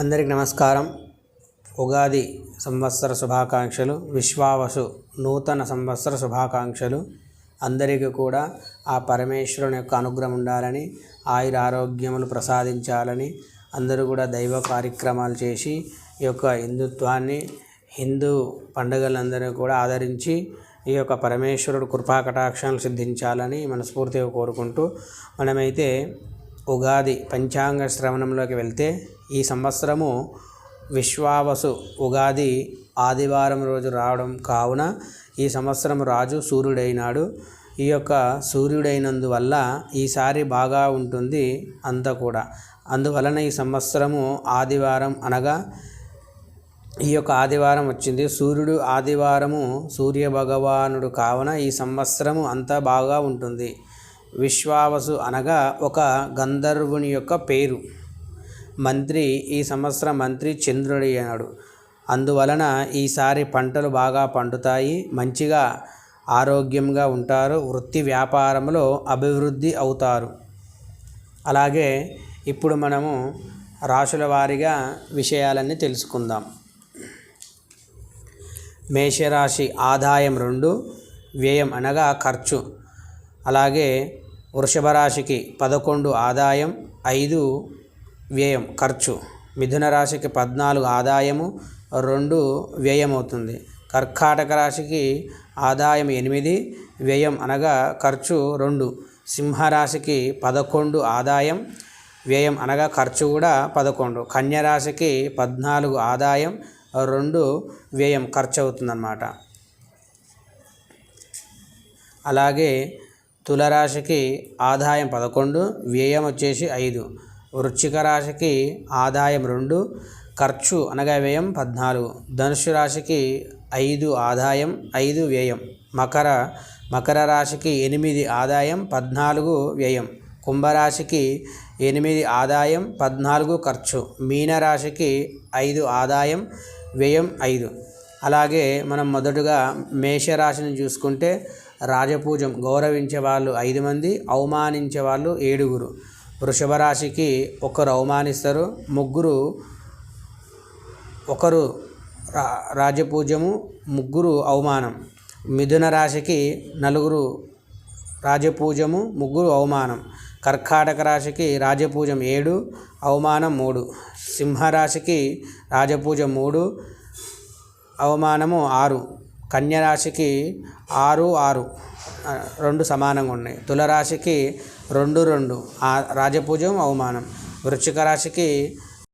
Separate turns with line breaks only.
అందరికి నమస్కారం. ఉగాది సంవత్సర శుభాకాంక్షలు విశ్వావసు నూతన సంవత్సర శుభాకాంక్షలు. అందరికీ కూడా ఆ పరమేశ్వరుని యొక్క అనుగ్రహం ఉండాలని ఆయుర ఆరోగ్యములు ప్రసాదించాలని అందరూ కూడా దైవ కార్యక్రమాలు చేసి ఈ యొక్క హిందుత్వాన్ని హిందూ పండుగలందరినీ కూడా ఆదరించి ఈ యొక్క పరమేశ్వరుడు కృపాకటాక్షాలు సిద్ధించాలని మనస్ఫూర్తిగా కోరుకుంటూ మనమైతే ఉగాది పంచాంగ శ్రవణంలోకి వెళ్తే ఈ సంవత్సరము విశ్వావసు ఉగాది ఆదివారం రోజు రావడం కావున ఈ సంవత్సరం రాజు సూర్యుడైనాడు. ఈ యొక్క సూర్యుడైనందువల్ల ఈసారి బాగా ఉంటుంది అంతా కూడా. అందువలన ఈ సంవత్సరము ఆదివారం అనగా ఈ యొక్క ఆదివారం వచ్చింది. సూర్యుడు ఆదివారము సూర్య భగవానుడు కావున ఈ సంవత్సరము అంతా బాగా ఉంటుంది. విశ్వావసు అనగా ఒక గంధర్వుని యొక్క పేరు. మంత్రి ఈ సంవత్సరం మంత్రి చంద్రుడి అన్నాడు అందువలన ఈసారి పంటలు బాగా పండుతాయి మంచిగా ఆరోగ్యంగా ఉంటారు వృత్తి వ్యాపారంలో అభివృద్ధి అవుతారు. అలాగే ఇప్పుడు మనము రాశుల వారీగా విషయాలన్నీ తెలుసుకుందాం. మేషరాశి ఆదాయం రెండు వ్యయం అనగా ఖర్చు. అలాగే వృషభ రాశికి పదకొండు ఆదాయం ఐదు వ్యయం ఖర్చు. మిథున రాశికి పద్నాలుగు ఆదాయము రెండు వ్యయం అవుతుంది కర్కాటక రాశికి ఆదాయం ఎనిమిది వ్యయం అనగా ఖర్చు రెండు. సింహరాశికి పదకొండు ఆదాయం వ్యయం అనగా ఖర్చు కూడా పదకొండు. కన్యరాశికి పద్నాలుగు ఆదాయం రెండు వ్యయం ఖర్చు అవుతుందన్నమాట అలాగే తులరాశికి ఆదాయం పదకొండు వ్యయం వచ్చేసి ఐదు. వృశ్చిక రాశికి ఆదాయం రెండు ఖర్చు అనగా వ్యయం పద్నాలుగు. ధనుసు రాశికి ఐదు ఆదాయం ఐదు వ్యయం. మకర మకర రాశికి ఎనిమిది ఆదాయం పద్నాలుగు వ్యయం. కుంభరాశికి ఎనిమిది ఆదాయం పద్నాలుగు ఖర్చు. మీనరాశికి ఐదు ఆదాయం వ్యయం ఐదు. అలాగే మనం మొదటగా మేషరాశిని చూసుకుంటే రాజపూజం గౌరవించే వాళ్ళు ఐదు మంది అవమానించే వాళ్ళు ఏడుగురు. వృషభ రాశికి ఒకరు అవమానిస్తారు ముగ్గురు ఒకరు రా రాజపూజ్యము ముగ్గురు అవమానం. మిథున రాశికి నలుగురు రాజపూజము ముగ్గురు అవమానం. కర్కాటక రాశికి రాజపూజం ఏడు అవమానం మూడు. సింహరాశికి రాజపూజ మూడు అవమానము ఆరు. కన్యరాశికి ఆరు ఆరు. రెండు సమానంగా ఉన్నాయి. తులరాశికి రెండు రెండు. రాజపూజం అవమానం. వృశ్చిక రాశికి